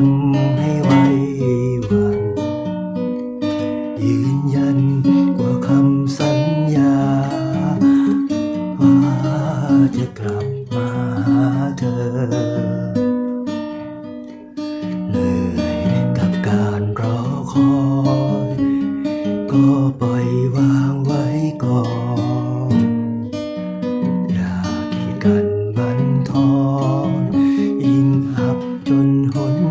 ำให้ไหว้วัน ยืนยันกว่าคำสัญญา ว่าจะกลับมาหาเธอเหนื่อยกับการรอคอย ก็ปล่อยวางไว้ก่อนอย่าขี้กันบันทอน in มอับจนหุ่น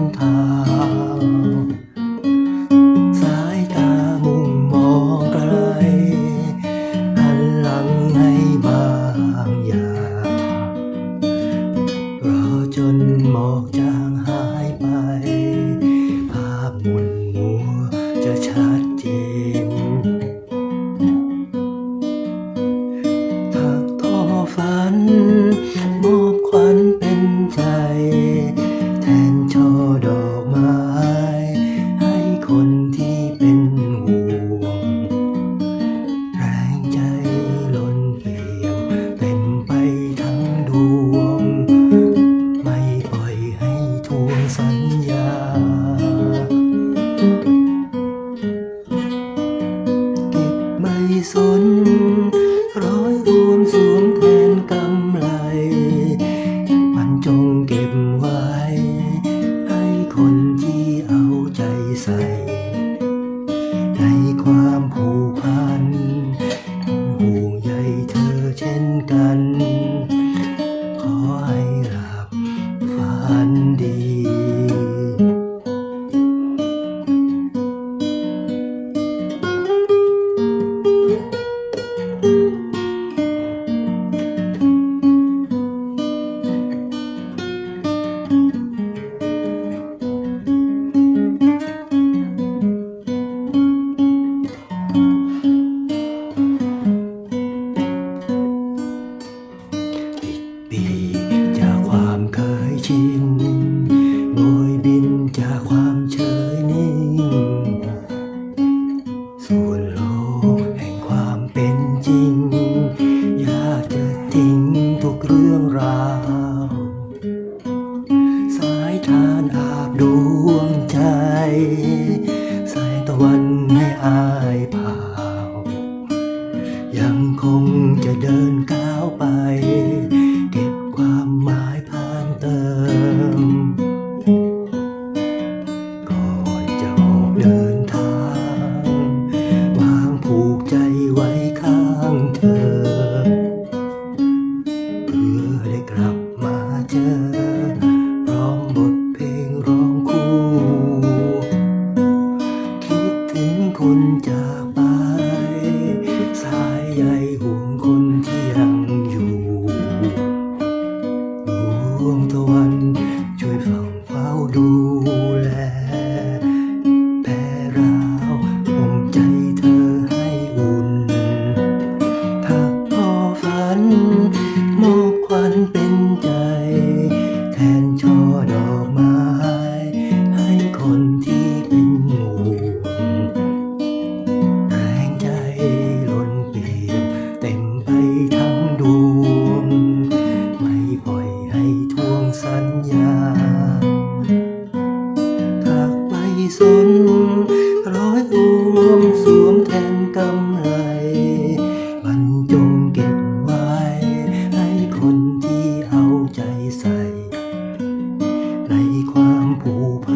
สน ร้อยรวมสวมแทนกำไร มันจงเก็บไว้ ให้คนที่เอาใจใส่ ในความผูกพัน ห่วงใยเธอเช่นกัน 困。不怕